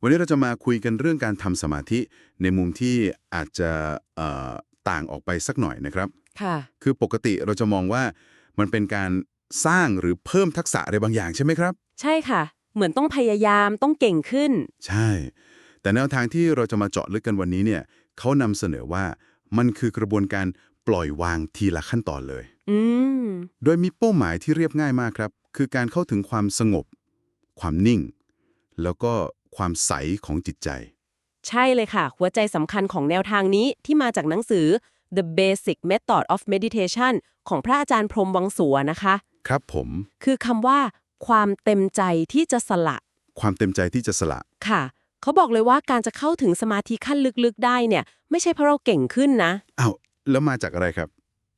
วันนี้เราจะมาคุยกันเรื่องการทำสมาธิในมุมที่อาจจะเอ่อต่างออกไปสักหน่อยนะครับค่ะคือปกติเราจะมองว่ามันเป็นการสร้างหรือเพิ่มทักษะอะไรบางอย่างใช่ไหมครับ ใช่ค่ะ เหมือนต้องพยายามต้องเก่งขึ้น ใช่ แต่แนวทางที่เราจะมาเจาะลึกกันวันนี้เนี่ยเขานำเสนอว่ามันคือกระบวนการปล่อยวางทีละขั้นตอนเลย อืมโดยมีเป้าหมายที่เรียบง่ายมากครับ คือการเข้าถึงความสงบ ความนิ่ง แล้วก็ ความใสของจิตใจ ใช่เลยค่ะ หัวใจสำคัญของแนวทางนี้ที่มาจากหนังสือ The Basic Method of Meditation ของพระอาจารย์พรหมวังสัวนะคะ ครับผม คือคำว่า ความเต็มใจที่จะสละ ความเต็มใจที่จะสละค่ะ เขาบอกเลยว่าการจะเข้าถึงสมาธิขั้นลึกๆ ได้เนี่ย ไม่ใช่เพราะเราเก่งขึ้นนะอ้าวแล้วมาจากอะไรครับ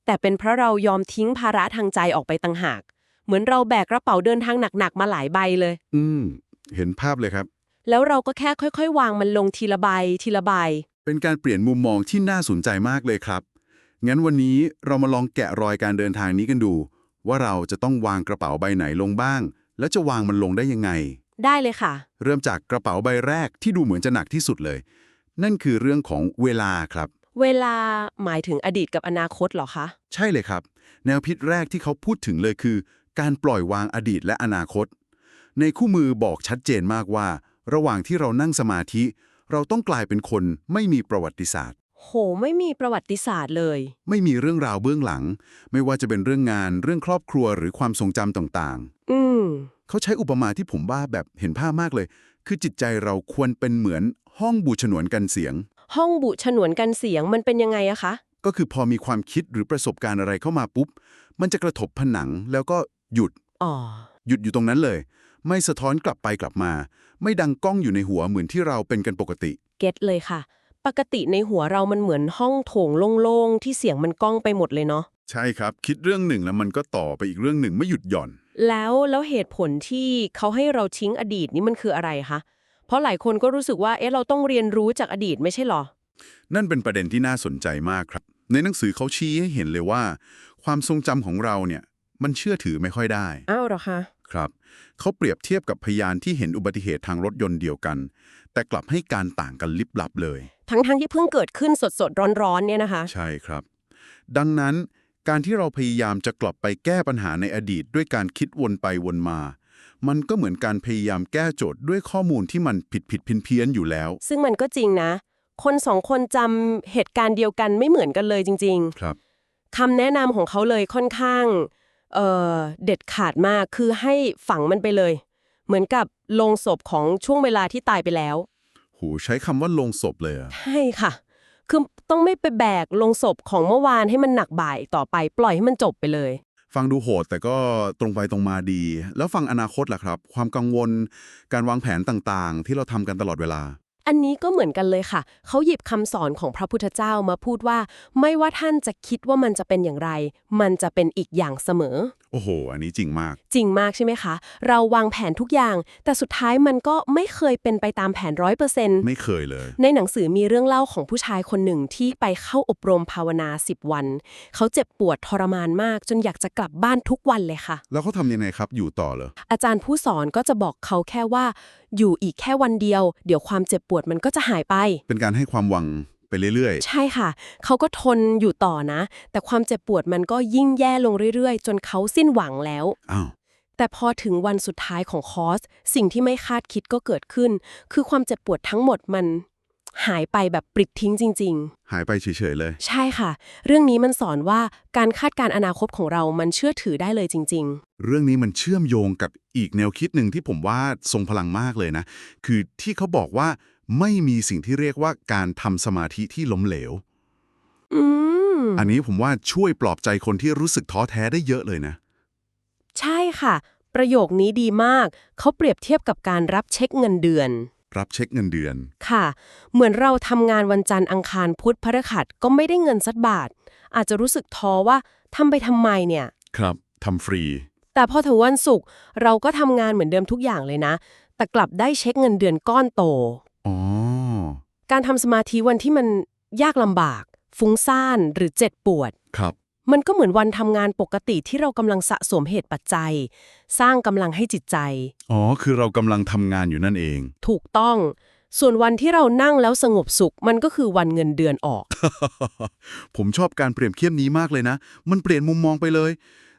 แต่เป็นเพราะเรายอมทิ้งภาระทางใจออกไปต่างหาก เหมือนเราแบกกระเป๋าเดินทางหนักๆมาหลายใบเลย อืม เห็นภาพเลยครับ แล้วเราก็แค่ค่อยๆ วางมันลงทีละใบทีละใบ เป็นการเปลี่ยนมุมมองที่น่าสนใจมากเลยครับ งั้นวันนี้เรามาลองแกะรอยการเดินทางนี้กันดู ว่าเราจะต้องวางกระเป๋าใบไหนลงบ้าง แล้วจะวางมันลงได้ยังไง ได้เลยค่ะ เริ่มจากกระเป๋าใบแรกที่ดูเหมือนจะหนักที่สุดเลย นั่นคือเรื่องของเวลาครับ เวลาหมายถึงอดีตกับอนาคตเหรอคะ ใช่เลยครับ แนวพิษแรกที่เขาพูดถึงเลยคือ การปล่อยวางอดีตและอนาคต ในคู่มือบอกชัดเจนมากว่า ระหว่างที่เรานั่งสมาธิ เราต้องกลายเป็นคนไม่มีประวัติศาสตร์ โห ไม่มีประวัติศาสตร์เลย ไม่มีเรื่องราวเบื้องหลัง ไม่ว่าจะเป็นเรื่องงาน เรื่องครอบครัวหรือความทรงจำต่างอืม ๆ เขาใช้อุปมาที่ผมว่าแบบเห็นภาพมากเลย คือจิตใจเราควรเป็นเหมือนห้องบูฉนวนกันเสียง ห้องบุฉนวนกันเสียงมันเป็นยังไงอะคะ ก็คือพอมีความคิดหรือประสบการณ์อะไรเข้ามาปุ๊บ มันจะกระทบผนังแล้วก็หยุด อ๋อ หยุดอยู่ตรงนั้นเลย ไม่สะท้อนกลับไปกลับมา ไม่ดังก้องอยู่ในหัวเหมือนที่เราเป็นกันปกติ เก็ตเลยค่ะ ปกติในหัวเรามันเหมือนห้องโถงโล่งๆ ที่เสียงมันก้องไปหมดเลยเนาะ ใช่ครับ คิดเรื่องหนึ่งแล้วมันก็ต่อไปอีกเรื่องหนึ่งไม่หยุดหย่อน แล้วแล้วเหตุผลที่เขาให้เราทิ้งอดีตนี่มันคืออะไรคะ เพราะหลายคนก็รู้สึกว่า เอ๊ะ เราต้องเรียนรู้จากอดีตไม่ใช่หรอ นั่นเป็นประเด็นที่น่าสนใจมากครับ ในหนังสือเขาชี้ให้เห็นเลยว่า ความทรงจำของเราเนี่ย มันเชื่อถือไม่ค่อยได้ อ้าวเหรอคะ ครับเขาเปรียบเทียบกับพยานที่เห็นอุบัติเหตุทางรถยนต์เดียวกัน แต่กลับให้การต่างกันลิบลับเลย ทั้งๆที่เพิ่งเกิดขึ้นสดๆร้อนๆเนี่ยนะคะ ใช่ครับ ดังนั้นการที่เราพยายามจะกลับไปแก้ปัญหาในอดีตด้วยการคิดวนไปวนมา มันก็เหมือนการพยายามแก้โจทย์ด้วยข้อมูลที่มันผิดผิดเพี้ยนเพี้ยนๆอยู่แล้ว ซึ่งมันก็จริงนะ คนสองคนจำเหตุการณ์เดียวกันไม่เหมือนกันเลยจริงครับๆคำแนะนำของเขาเลยค่อนข้าง เอ่อเด็ดขาดมากคือให้ฝังมันไปเลย เหมือนกับโลงศพของช่วงเวลาที่ตายไปแล้วโหใช้คำว่าลงศพเลยอะใช่ค่ะ คือต้องไม่ไปแบกลงศพของเมื่อวานให้มันหนักบ่ายต่อไปปล่อยให้มันจบไปเลย ฟังดูโหดแต่ก็ตรงไปตรงมาดี แล้วฟังอนาคตล่ะครับ ความกังวล การวางแผนต่างๆ ที่เราทำกันตลอดเวลา อันนี้ก็เหมือนกันเลยค่ะ เขาหยิบคำสอนของพระพุทธเจ้ามาพูดว่า ไม่ว่าท่านจะคิดว่ามันจะเป็นอย่างไร มันจะเป็นอีกอย่างเสมอโอ้โห อันนี้จริงมาก จริงมากใช่ไหมคะ เราวางแผนทุกอย่าง แต่สุดท้ายมันก็ไม่เคยเป็นไปตามแผนร้อยเปอร์เซ็นต์ไม่เคยเลย ในหนังสือมีเรื่องเล่าของผู้ชายคนหนึ่งที่ไปเข้าอบรมภาวนา 10 วัน เขาเจ็บปวดทรมานมาก จนอยากจะกลับบ้านทุกวันเลยค่ะ แล้วเขาทำยังไงครับ อยู่ต่อเหรอ อาจารย์ผู้สอนก็จะบอกเขาแค่ว่า อยู่อีกแค่วันเดียว เดี๋ยวความเจ็บปวดมันก็จะหายไป เป็นการให้ความหวัง ไปเรื่อย ใช่ค่ะ เขาก็ทนอยู่ต่อนะ แต่ความเจ็บปวดมันก็ยิ่งแย่ลงเรื่อย ๆ จนเขาสิ้นหวังแล้ว ๆ อ้าว แต่พอถึงวันสุดท้ายของคอร์ส สิ่งที่ไม่คาดคิดก็เกิดขึ้น คือความเจ็บปวดทั้งหมดมัน หายไปแบบปลิดทิ้งจริง หายไปเฉยๆเลย ๆ ใช่ค่ะ เรื่องนี้มันสอนว่าการคาดการณ์อนาคตของเรามันเชื่อถือได้เลยจริงเรื่องนี้มันเชื่อมโยงกับอีกแนวคิดหนึ่งที่ผมว่าทรงพลังมากเลยนะ คือที่เขาบอกว่า ไม่มีสิ่งที่เรียกว่าการทำสมาธิที่ล้มเหลวๆอืม อันนี้ผมว่าช่วยปลอบใจคนที่รู้สึกท้อแท้ได้เยอะเลยนะ ใช่ค่ะ ประโยคนี้ดีมาก เขาเปรียบเทียบกับการรับเช็คเงินเดือน รับเช็คเงินเดือน ค่ะ เหมือนเราทำงานวันจันทร์อังคารพุธพฤหัสก็ไม่ได้เงินสักบาท อาจจะรู้สึกท้อว่าทำไปทำไมเนี่ย ครับทำฟรี แต่พอถึงวันศุกร์เราก็ทำงานเหมือนเดิมทุกอย่างเลยนะ แต่กลับได้เช็คเงินเดือนก้อนโต อ๋อ การทำสมาธิวันที่มันยากลำบาก ฟุ้งซ่านหรือเจ็บปวด ครับ มันก็เหมือนวันทำงานปกติที่เรากำลังสะสมเหตุปัจจัย สร้างกำลังให้จิตใจ อ๋อ คือเรากำลังทำงานอยู่นั่นเอง ถูกต้อง ส่วนวันที่เรานั่งแล้วสงบสุข มันก็คือวันเงินเดือนออก ผมชอบการเปรียบเทียบนี้มากเลยนะ มันเปลี่ยนมุมมองไปเลย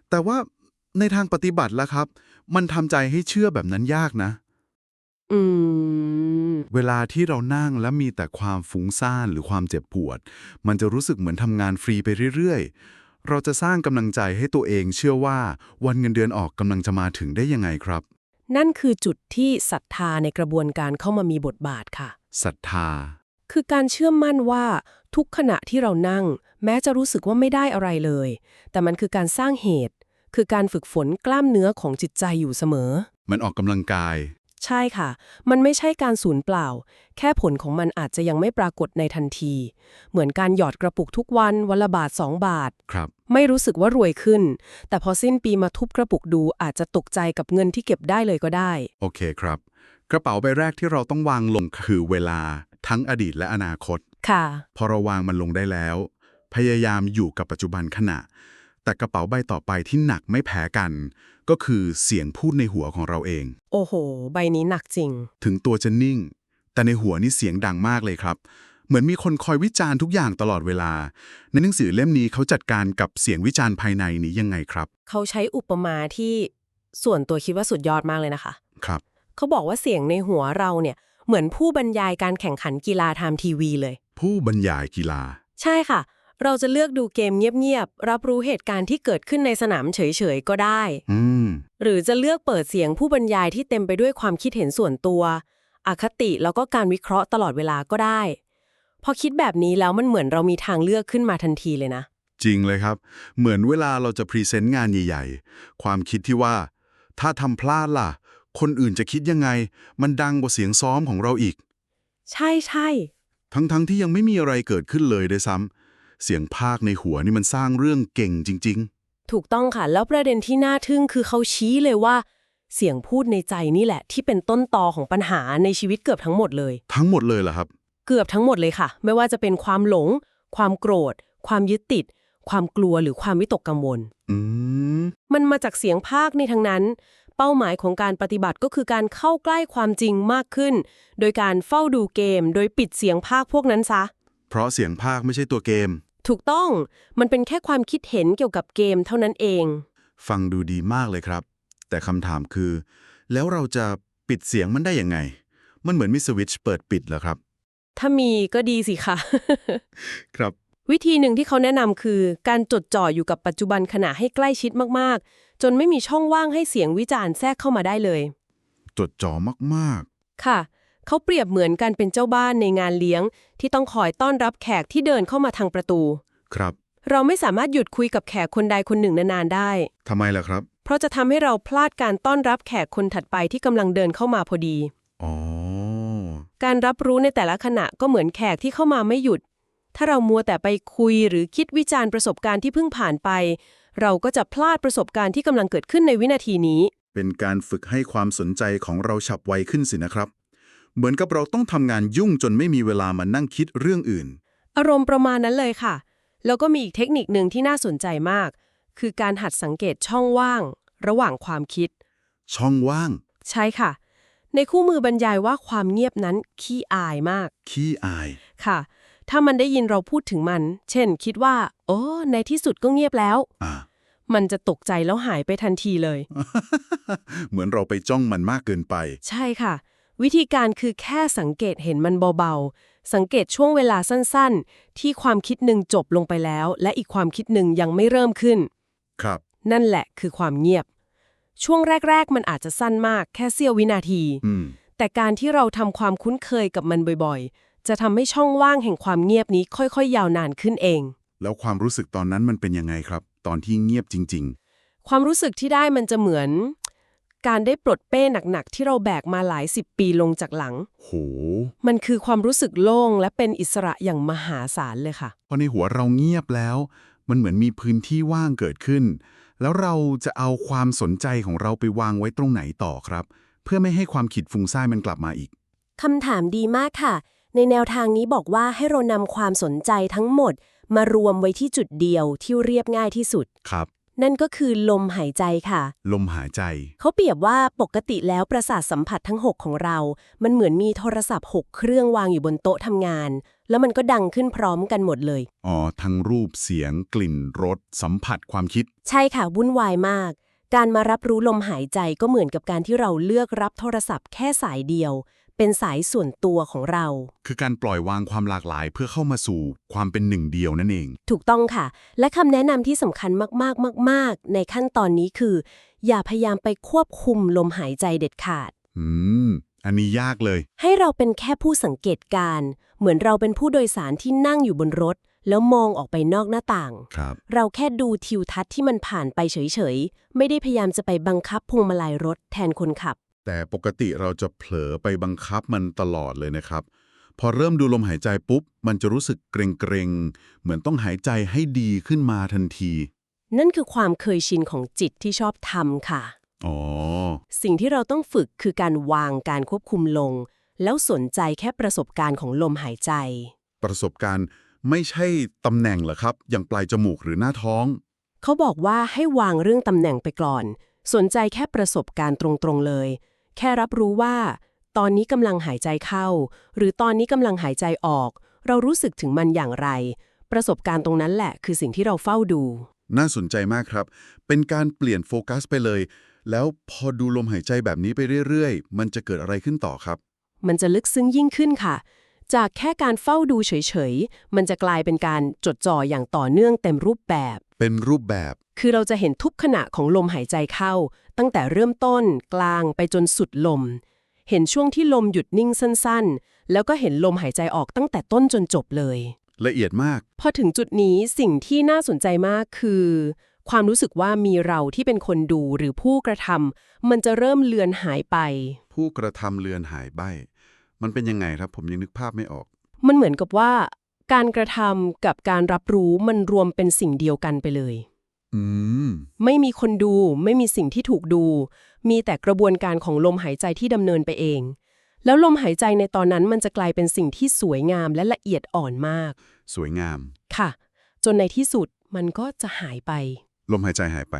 แต่ว่าในทางปฏิบัติล่ะครับ มันทำใจให้เชื่อแบบนั้นยากนะ อืม เวลาที่เรานั่งแล้วมีแต่ความฟุ้งซ่านหรือความเจ็บปวด มันจะรู้สึกเหมือนทำงานฟรีไปเรื่อยๆ เราจะสร้างกำลังใจให้ตัวเองเชื่อว่าวันเงินเดือนออกกำลังจะมาถึงได้ยังไงครับ นั่นคือจุดที่ศรัทธาในกระบวนการเข้ามามีบทบาทค่ะ ศรัทธา คือการเชื่อมั่นว่าทุกขณะที่เรานั่ง แม้จะรู้สึกว่าไม่ได้อะไรเลย แต่มันคือการสร้างเหตุ คือการฝึกฝนกล้ามเนื้อของจิตใจอยู่เสมอ มันออกกำลังกาย ใช่ค่ะ มันไม่ใช่การสูญเปล่า แค่ผลของมันอาจจะยังไม่ปรากฏในทันที เหมือนการหยอดกระปุกทุกวัน วันละบาท 2 บาท ครับ ไม่รู้สึกว่ารวยขึ้น แต่พอสิ้นปีมาทุบกระปุกดูอาจจะตกใจกับเงินที่เก็บได้เลยก็ได้ โอเคครับ กระเป๋าใบแรกที่เราต้องวางลงคือเวลา ทั้งอดีตและอนาคต ค่ะ พอเราวางมันลงได้แล้ว พยายามอยู่กับปัจจุบันขณะ แต่กระเป๋าใบต่อไปที่หนักไม่แพ้กัน ก็คือเสียงพูดในหัวของเราเอง โอ้โห ใบนี้หนักจริง ถึงตัวจะนิ่ง แต่ในหัวนี่เสียงดังมากเลยครับ เหมือนมีคนคอยวิจารณ์ทุกอย่างตลอดเวลา ในหนังสือเล่มนี้เขาจัดการกับเสียงวิจารณ์ภายในนี้ยังไงครับ เขาใช้อุปมาที่ส่วนตัวคิดว่าสุดยอดมากเลยนะคะ ครับ เขาบอกว่าเสียงในหัวเราเนี่ยเหมือนผู้บรรยายการแข่งขันกีฬาทางทีวีเลย ผู้บรรยายกีฬา ใช่ค่ะเราจะเลือกดูเกมเงียบๆ รับรู้เหตุการณ์ที่เกิดขึ้นในสนามเฉยๆ ก็ได้ อืม หรือจะเลือกเปิดเสียงผู้บรรยายที่เต็มไปด้วยความคิดเห็นส่วนตัว อคติแล้วก็การวิเคราะห์ตลอดเวลาก็ได้ พอคิดแบบนี้แล้วมันเหมือนเรามีทางเลือกขึ้นมาทันทีเลยนะ จริงเลยครับ เหมือนเวลาเราจะพรีเซนต์งานใหญ่ๆ ความคิดที่ว่า ถ้าทำพลาดล่ะ คนอื่นจะคิดยังไง มันดังกว่าเสียงซ้อมของเราอีก ใช่ใช่ทั้งๆที่ยังไม่มีอะไรเกิดขึ้นเลยด้วยซ้ำ เสียงภาคในหัวนี่มันสร้างเรื่องเก่งจริงถูกต้องค่ะ แล้วประเด็นที่น่าทึ่งคือเขาชี้เลยว่า เสียงพูดในใจนี่แหละ ที่เป็นต้นตอของปัญหาในชีวิตเกือบทั้งหมดเลยๆทั้งหมดเลยเหรอครับ เกือบทั้งหมดเลยค่ะ ไม่ว่าจะเป็นความหลง ความโกรธ ความยึดติด ความกลัวหรือความวิตกกังวล อืมมันมาจากเสียงภาคในทางนั้น เป้าหมายของการปฏิบัติก็คือการเข้าใกล้ความจริงมากขึ้น โดยการเฝ้าดูเกม โดยปิดเสียงภาคพวกนั้นซะ เพราะเสียงภาคไม่ใช่ตัวเกม ถูกต้องมันเป็นแค่ความคิดเห็นเกี่ยวกับเกมเท่านั้นเอง ฟังดูดีมากเลยครับ แต่คำถามคือ แล้วเราจะปิดเสียงมันได้ยังไง มันเหมือนมีสวิตช์เปิดปิดเหรอครับ ถ้ามีก็ดีสิคะครับ วิธีหนึ่งที่เขาแนะนำคือ การจดจ่ออยู่กับปัจจุบันขณะให้ใกล้ชิดมากๆ จนไม่มีช่องว่างให้เสียงวิจารณ์แทรกเข้ามาได้เลย จดจ่อมากค่ะ เขาเปรียบเหมือนการเป็นเจ้าบ้านในงานเลี้ยง ที่ต้องคอยต้อนรับแขกที่เดินเข้ามาทางประตูๆครับ เราไม่สามารถหยุดคุยกับแขกคนใดคนหนึ่งนานๆได้ ทำไมล่ะครับ เพราะจะทำให้เราพลาดการต้อนรับแขกคนถัดไปที่กำลังเดินเข้ามาพอดี อ๋อ การรับรู้ในแต่ละขณะก็เหมือนแขกที่เข้ามาไม่หยุด ถ้าเรามัวแต่ไปคุยหรือคิดวิจารณ์ประสบการณ์ที่เพิ่งผ่านไป เราก็จะพลาดประสบการณ์ที่กำลังเกิดขึ้นในวินาทีนี้ เป็นการฝึกให้ความสนใจของเราฉับไวขึ้นสินะครับ เหมือนกับเราต้องทำงานยุ่งจนไม่มีเวลามานั่งคิดเรื่องอื่น อารมณ์ประมาณนั้นเลยค่ะ แล้วก็มีอีกเทคนิคหนึ่งที่น่าสนใจมาก คือการหัดสังเกตช่องว่าง ระหว่างความคิด ช่องว่าง ใช่ค่ะ ในคู่มือบรรยายว่าความเงียบนั้นขี้อายมาก ขี้อาย ค่ะ ถ้ามันได้ยินเราพูดถึงมัน เช่น คิดว่า โอ้ในที่สุดก็เงียบแล้ว อ่า มันจะตกใจแล้วหายไปทันทีเลย เหมือนเราไปจ้องมันมากเกินไป ใช่ค่ะ วิธีการคือแค่สังเกตเห็นมันเบาๆ สังเกตช่วงเวลาสั้นๆ ที่ความคิดหนึ่งจบลงไปแล้ว และอีกความคิดหนึ่งยังไม่เริ่มขึ้น ครับ นั่นแหละคือความเงียบ ช่วงแรก ๆ มันอาจจะสั้นมากแค่เสี้ยววินาที อืม แต่การที่เราทำความคุ้นเคยกับมันบ่อยๆ จะทำให้ช่องว่างแห่งความเงียบนี้ค่อยๆ ยาวนานขึ้นเอง แล้วความรู้สึกตอนนั้นมันเป็นยังไงครับ ตอนที่เงียบจริง ความรู้สึกที่ได้มันจะเหมือน การได้ปลดเป้หนักๆที่เราแบกมาหลายสิบปีลงจากหลังๆโห มันคือความรู้สึกโล่งและเป็นอิสระอย่างมหาศาลเลยค่ะ พอในหัวเราเงียบแล้ว มันเหมือนมีพื้นที่ว่างเกิดขึ้น แล้วเราจะเอาความสนใจของเราไปวางไว้ตรงไหนต่อครับ เพื่อไม่ให้ความคิดฟุ้งซ่านมันกลับมาอีก คำถามดีมากค่ะ ในแนวทางนี้บอกว่าให้เรานำความสนใจทั้งหมด มารวมไว้ที่จุดเดียวที่เรียบง่ายที่สุด ครับ นั่นก็คือลมหายใจค่ะ ลมหายใจ เขาเปรียบว่าปกติแล้วประสาทสัมผัสทั้ง 6 ของเรา มันเหมือนมีโทรศัพท์ 6 เครื่องวางอยู่บนโต๊ะทำงาน แล้วมันก็ดังขึ้นพร้อมกันหมดเลย อ๋อ ทั้งรูปเสียง กลิ่นรสสัมผัสความคิด ใช่ค่ะ วุ่นวายมาก การมารับรู้ลมหายใจก็เหมือนกับการที่เราเลือกรับโทรศัพท์แค่สายเดียว เป็นสายส่วนตัวของเรา คือการปล่อยวางความหลากหลายเพื่อเข้ามาสู่ความเป็นหนึ่งเดียวนั่นเอง ถูกต้องค่ะ และคำแนะนำที่สำคัญมากๆ มาก ๆ ในขั้นตอนนี้คือ อย่าพยายามไปควบคุมลมหายใจเด็ดขาด อืม อันนี้ยากเลย ให้เราเป็นแค่ผู้สังเกตการณ์เหมือนเราเป็นผู้โดยสารที่นั่งอยู่บนรถ แล้วมองออกไปนอกหน้าต่าง ครับ เราแค่ดูทิวทัศน์ที่มันผ่านไปเฉย ๆ ไม่ได้พยายามจะไปบังคับพวงมาลัยรถแทนคนขับ แต่ปกติเราจะเผลอไปบังคับมันตลอดเลยนะครับ พอเริ่มดูลมหายใจปุ๊บ มันจะรู้สึกเกรงๆ เหมือนต้องหายใจให้ดีขึ้นมาทันที นั่นคือความเคยชินของจิตที่ชอบทำค่ะ อ๋อ สิ่งที่เราต้องฝึกคือการวางการควบคุมลง แล้วสนใจแค่ประสบการณ์ของลมหายใจ ประสบการณ์ไม่ใช่ตำแหน่งเหรอครับ อย่างปลายจมูกหรือหน้าท้อง เขาบอกว่าให้วางเรื่องตำแหน่งไปก่อน สนใจแค่ประสบการณ์ตรงๆเลย แค่รับรู้ว่า ตอนนี้กำลังหายใจเข้า หรือตอนนี้กำลังหายใจออก เรารู้สึกถึงมันอย่างไร ประสบการณ์ตรงนั้นแหละคือสิ่งที่เราเฝ้าดู น่าสนใจมากครับ เป็นการเปลี่ยนโฟกัสไปเลย แล้วพอดูลมหายใจแบบนี้ไปเรื่อยๆ มันจะเกิดอะไรขึ้นต่อครับ มันจะลึกซึ้งยิ่งขึ้นค่ะ จากแค่การเฝ้าดูเฉยๆ มันจะกลายเป็นการจดจ่ออย่างต่อเนื่องเต็มรูปแบบ เป็นรูปแบบ คือเราจะเห็นทุกขณะของลมหายใจเข้า ตั้งแต่เริ่มต้น กลางไปจนสุดลม เห็นช่วงที่ลมหยุดนิ่งสั้นๆ แล้วก็เห็นลมหายใจออกตั้งแต่ต้นจนจบเลย ละเอียดมาก พอถึงจุดนี้สิ่งที่น่าสนใจมากคือ ความรู้สึกว่ามีเราที่เป็นคนดูหรือผู้กระทำมันจะเริ่มเลือนหายไป ผู้กระทำเลือนหายใบมันเป็นยังไงครับผมยังนึกภาพไม่ออก มันเหมือนกับว่า การกระทำกับการรับรู้มันรวมเป็นสิ่งเดียวกันไปเลย อืม ไม่มีคนดู ไม่มีสิ่งที่ถูกดู มีแต่กระบวนการของลมหายใจที่ดำเนินไปเอง แล้วลมหายใจในตอนนั้นมันจะกลายเป็นสิ่งที่สวยงามและละเอียดอ่อนมาก สวยงาม ค่ะ จนในที่สุดมันก็จะหายไป ลมหายใจหายไป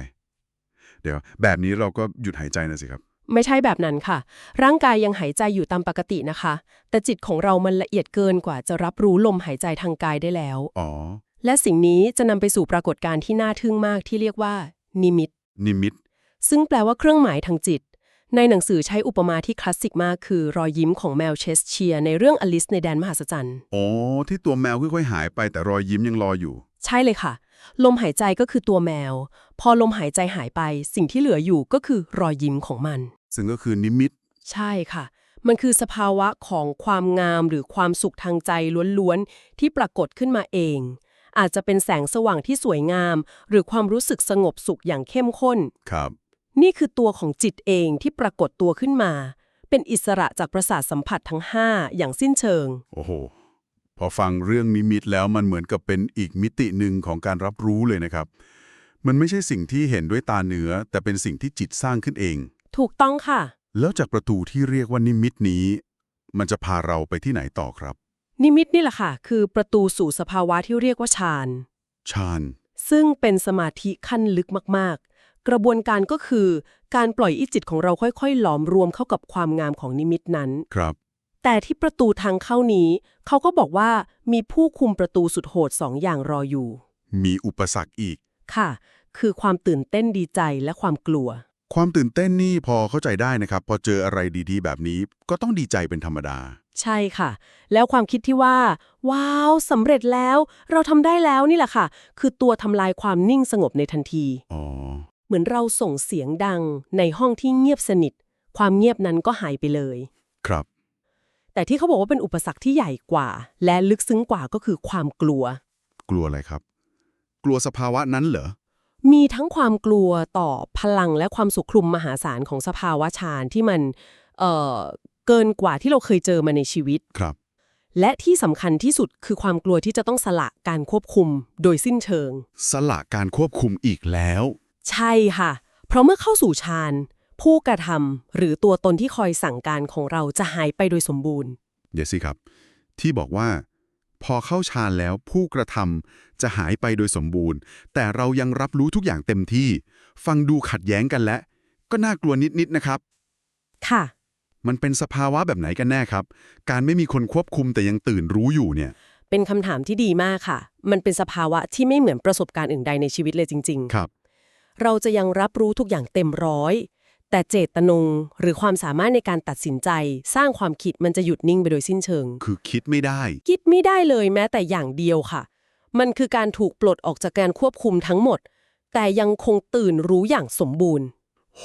เดี๋ยว แบบนี้เราก็หยุดหายใจนะสิครับ ไม่ใช่แบบนั้นค่ะ ร่างกายยังหายใจอยู่ตามปกตินะคะ แต่จิตของเรามันละเอียดเกินกว่าจะรับรู้ลมหายใจทางกายได้แล้ว อ๋อ และสิ่งนี้จะนำไปสู่ปรากฏการณ์ที่น่าทึ่งมากที่เรียกว่า นิมิต นิมิต ซึ่งแปลว่าเครื่องหมายทางจิต ในหนังสือใช้อุปมาที่คลาสสิกมากคือ รอยยิ้มของแมวเชสเชียร์ในเรื่องอลิสในแดนมหัศจรรย์ อ๋อ ที่ตัวแมวค่อยๆหายไปแต่รอยยิ้มยังรออยู่ ใช่เลยค่ะ ลมหายใจก็คือตัวแมว พอลมหายใจหายไป สิ่งที่เหลืออยู่ก็คือรอยยิ้มของมัน ซึ่งก็คือนิมิต ใช่ค่ะ มันคือสภาวะของความงามหรือความสุขทางใจล้วนๆ ที่ปรากฏขึ้นมาเอง อาจจะเป็นแสงสว่างที่สวยงาม หรือความรู้สึกสงบสุขอย่างเข้มข้น ครับ นี่คือตัวของจิตเองที่ปรากฏตัวขึ้นมา เป็นอิสระจากประสาทสัมผัสทั้ง 5 อย่างสิ้นเชิง โอ้โห พอฟังเรื่องนิมิตแล้วมันเหมือนกับเป็นอีกมิติหนึ่งของการรับรู้เลยนะครับ มันไม่ใช่สิ่งที่เห็นด้วยตาเนื้อ แต่เป็นสิ่งที่จิตสร้างขึ้นเอง ถูกต้องค่ะ แล้วจากประตูที่เรียกว่านิมิตนี้ มันจะพาเราไปที่ไหนต่อครับ นิมิตนี่แหละค่ะ คือประตูสู่สภาวะที่เรียกว่าฌานฌานซึ่งเป็นสมาธิขั้นลึกมาก ๆ กระบวนการก็คือการปล่อยอิจิตของเราค่อย ๆ หลอมรวมเข้ากับความงามของนิมิตนั้น ครับ แต่ที่ประตูทางเข้านี้ เขาก็บอกว่ามีผู้คุมประตูสุดโหดสองอย่างรออยู่ มีอุปสรรคอีก ค่ะ คือความตื่นเต้นดีใจและความกลัว ความตื่นเต้นนี่พอเข้าใจได้นะครับ พอเจออะไรดีๆ แบบนี้ก็ต้องดีใจเป็นธรรมดา ใช่ค่ะ แล้วความคิดที่ว่า ว้าวสำเร็จแล้ว เราทำได้แล้วนี่แหละค่ะ คือตัวทำลายความนิ่งสงบในทันที อ๋อ เหมือนเราส่งเสียงดังในห้องที่เงียบสนิท ความเงียบนั้นก็หายไปเลย ครับ แต่ที่เขาบอกว่าเป็นอุปสรรคที่ใหญ่กว่า และลึกซึ้งกว่าก็คือความกลัว กลัวอะไรครับ กลัวสภาวะนั้นเหรอ มีทั้งความกลัวต่อพลังและความสุขคลุมมหาศาลของสภาวะฌานที่มันเอ่อเกินกว่าที่เราเคยเจอมาในชีวิตครับ และที่สำคัญที่สุดคือความกลัวที่จะต้องสละการควบคุมโดยสิ้นเชิง สละการควบคุมอีกแล้ว ใช่ค่ะ เพราะเมื่อเข้าสู่ฌานผู้กระทำหรือตัวตนที่คอยสั่งการของเราจะหายไปโดยสมบูรณ์ เดี๋ยวสิครับ ที่บอกว่า พอเข้าฌานแล้วผู้กระทำจะหายไปโดยสมบูรณ์ แต่เรายังรับรู้ทุกอย่างเต็มที่ ฟังดูขัดแย้งกันและ ก็น่ากลัวนิดๆนะครับ ค่ะ มันเป็นสภาวะแบบไหนกันแน่ครับ การไม่มีคนควบคุมแต่ยังตื่นรู้อยู่เนี่ย เป็นคำถามที่ดีมากค่ะ มันเป็นสภาวะที่ไม่เหมือนประสบการณ์อื่นใดในชีวิตเลยจริงครับๆเราจะยังรับรู้ทุกอย่างเต็มร้อย แต่เจตนงหรือความสามารถในการตัดสินใจ สร้างความคิดมันจะหยุดนิ่งไปโดยสิ้นเชิง คือคิดไม่ได้ คิดไม่ได้เลยแม้แต่อย่างเดียวค่ะ มันคือการถูกปลดออกจากการควบคุมทั้งหมด แต่ยังคงตื่นรู้อย่างสมบูรณ์ โห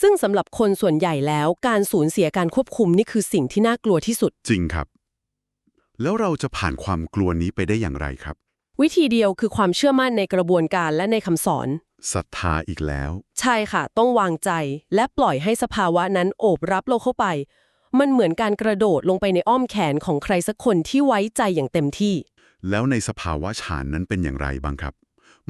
ซึ่งสำหรับคนส่วนใหญ่แล้วการสูญเสียการควบคุมนี่คือสิ่งที่น่ากลัวที่สุด จริงครับ แล้วเราจะผ่านความกลัวนี้ไปได้อย่างไรครับ วิธีเดียวคือความเชื่อมั่นในกระบวนการและในคำสอน ศรัทธาอีกแล้ว ใช่ค่ะ ต้องวางใจและปล่อยให้สภาวะนั้นโอบรับเราเข้าไป มันเหมือนการกระโดดลงไปในอ้อมแขนของใครสักคนที่ไว้ใจอย่างเต็มที่ แล้วในสภาวะฌานนั้นเป็นอย่างไรบ้างครับ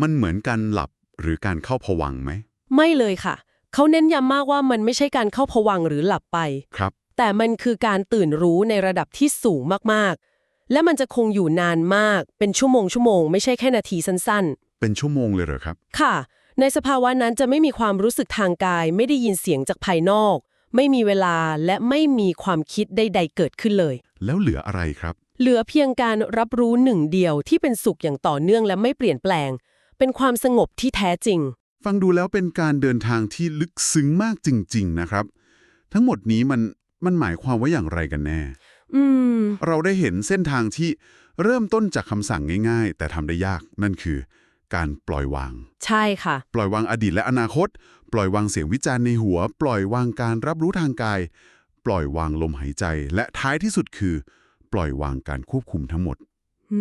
มันเหมือนการหลับหรือการเข้าผวังค์ไหม ไม่เลยค่ะ เขาเน้นย้ำมากว่ามันไม่ใช่การเข้าผวังค์หรือหลับไป ครับ แต่มันคือการตื่นรู้ในระดับที่สูงมากๆ และมันจะคงอยู่นานมาก เป็นชั่วโมงชั่วโมงไม่ใช่แค่นาทีสั้น เป็นชั่วโมงเลยเหรอครับๆค่ะ ในสภาวะนั้นจะไม่มีความรู้สึกทางกาย ไม่ได้ยินเสียงจากภายนอก ไม่มีเวลาและไม่มีความคิดใดๆเกิดขึ้นเลย แล้วเหลืออะไรครับ เหลือเพียงการรับรู้หนึ่งเดียวที่เป็นสุขอย่างต่อเนื่องและไม่เปลี่ยนแปลง เป็นความสงบที่แท้จริง ฟังดูแล้วเป็นการเดินทางที่ลึกซึ้งมากจริง ๆ นะครับ ทั้งหมดนี้มันมันหมายความว่าอย่างไรกันแน่ อืม เราได้เห็นเส้นทางที่เริ่มต้นจากคำสั่งง่าย ๆ แต่ทำได้ยากนั่นคือ การปล่อยวาง ใช่ค่ะ ปล่อยวางอดีตและอนาคต ปล่อยวางเสียงวิจารณ์ในหัว ปล่อยวางการรับรู้ทางกาย ปล่อยวางลมหายใจ และท้ายที่สุดคือ ปล่อยวางการควบคุมทั้งหมดอื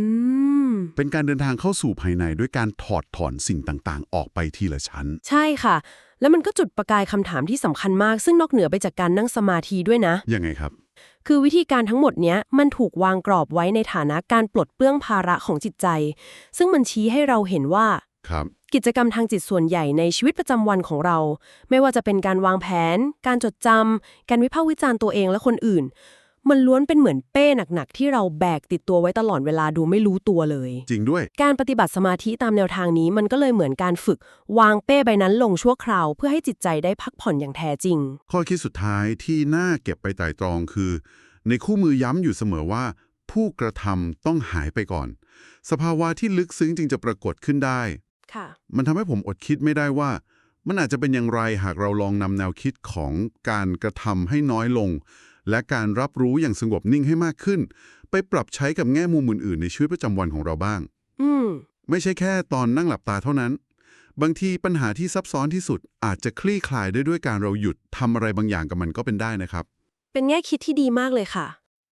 มเป็นการเดินทางเข้าสู่ภายในด้วยการถอดถอนสิ่งต่างๆ ออกไปทีละชั้น ใช่ค่ะ แล้วมันก็จุดประกายคำถามที่สำคัญมาก ซึ่งนอกเหนือไปจากการนั่งสมาธิด้วยนะ ยังไงครับ คือวิธีการทั้งหมดเนี้ยมันถูกวางกรอบไว้ในฐานะการปลดเปลื้องภาระของจิตใจ ซึ่งมันชี้ให้เราเห็นว่า ครับ กิจกรรมทางจิตส่วนใหญ่ในชีวิตประจำวันของเรา ไม่ว่าจะเป็นการวางแผน การจดจำการวิพากษ์วิจารณ์ตัวเองและคนอื่น มันล้วนเป็นเหมือนเป้หนักๆที่เราแบกติดตัวไว้ตลอดเวลาดูไม่รู้ตัวเลย จริงด้วย การปฏิบัติสมาธิตามแนวทางนี้มันก็เลยเหมือนการฝึก วางเป้ใบนั้นลงชั่วคราว เพื่อให้จิตใจได้พักผ่อนอย่างแท้จริง ข้อคิดสุดท้ายที่น่าเก็บไปไตร่ตรองคือ ในคู่มือย้ำอยู่เสมอว่า ผู้กระทำต้องหายไปก่อน สภาวะที่ลึกซึ้งจึงจะปรากฏขึ้นได้ค่ะ มันทำให้ผมอดคิดไม่ได้ว่า มันอาจจะเป็นอย่างไรหากเราลองนำแนวคิดของการกระทำให้น้อยลง และการรับรู้อย่างสงบนิ่งให้มากขึ้น ไปปรับใช้กับแง่มุมอื่นๆ ในชีวิตประจำวันของเราบ้าง อืม ไม่ใช่แค่ตอนนั่งหลับตาเท่านั้น บางทีปัญหาที่ซับซ้อนที่สุดอาจจะคลี่คลายได้ด้วยการเราหยุดทำอะไรบางอย่างกับมันก็เป็นได้นะครับ เป็นแง่คิดที่ดีมากเลยค่ะ